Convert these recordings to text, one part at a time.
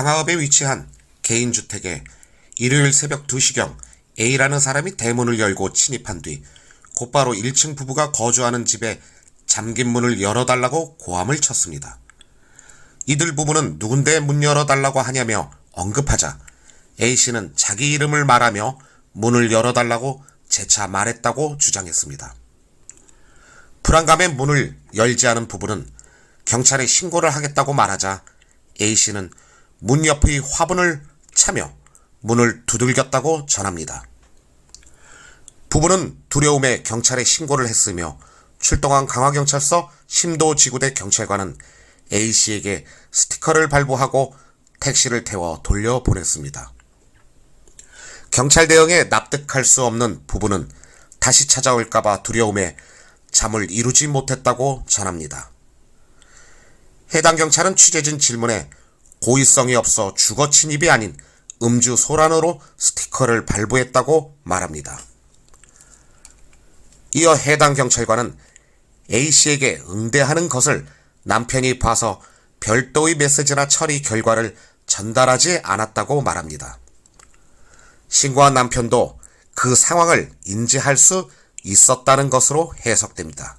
강화읍에 위치한 개인주택에 일요일 새벽 2시경 A라는 사람이 대문을 열고 침입한 뒤 곧바로 1층 부부가 거주하는 집에 잠긴 문을 열어달라고 고함을 쳤습니다. 이들 부부는 누군데 문 열어달라고 하냐며 언급하자 A씨는 자기 이름을 말하며 문을 열어달라고 재차 말했다고 주장했습니다. 불안감에 문을 열지 않은 부부는 경찰에 신고를 하겠다고 말하자 A씨는 문 옆의 화분을 차며 문을 두들겼다고 전합니다. 부부는 두려움에 경찰에 신고를 했으며 출동한 강화경찰서 심도지구대 경찰관은 A씨에게 스티커를 발부하고 택시를 태워 돌려보냈습니다. 경찰 대응에 납득할 수 없는 부부는 다시 찾아올까봐 두려움에 잠을 이루지 못했다고 전합니다. 해당 경찰은 취재진 질문에 고의성이 없어 주거 침입이 아닌 음주 소란으로 스티커를 발부했다고 말합니다. 이어 해당 경찰관은 A씨에게 응대하는 것을 남편이 봐서 별도의 메시지나 처리 결과를 전달하지 않았다고 말합니다. 신고한 남편도 그 상황을 인지할 수 있었다는 것으로 해석됩니다.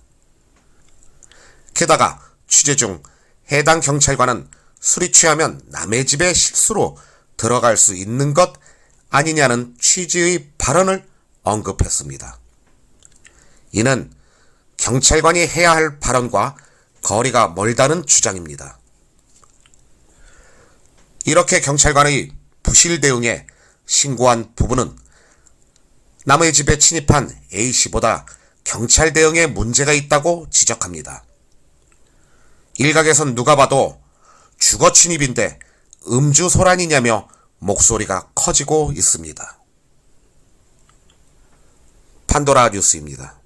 게다가 취재 중 해당 경찰관은 술이 취하면 남의 집에 실수로 들어갈 수 있는 것 아니냐는 취지의 발언을 언급했습니다. 이는 경찰관이 해야 할 발언과 거리가 멀다는 주장입니다. 이렇게 경찰관의 부실 대응에 신고한 부부는 남의 집에 침입한 A씨보다 경찰 대응에 문제가 있다고 지적합니다. 일각에선 누가 봐도 주거 침입인데 음주 소란이냐며 목소리가 커지고 있습니다. 판도라 뉴스입니다.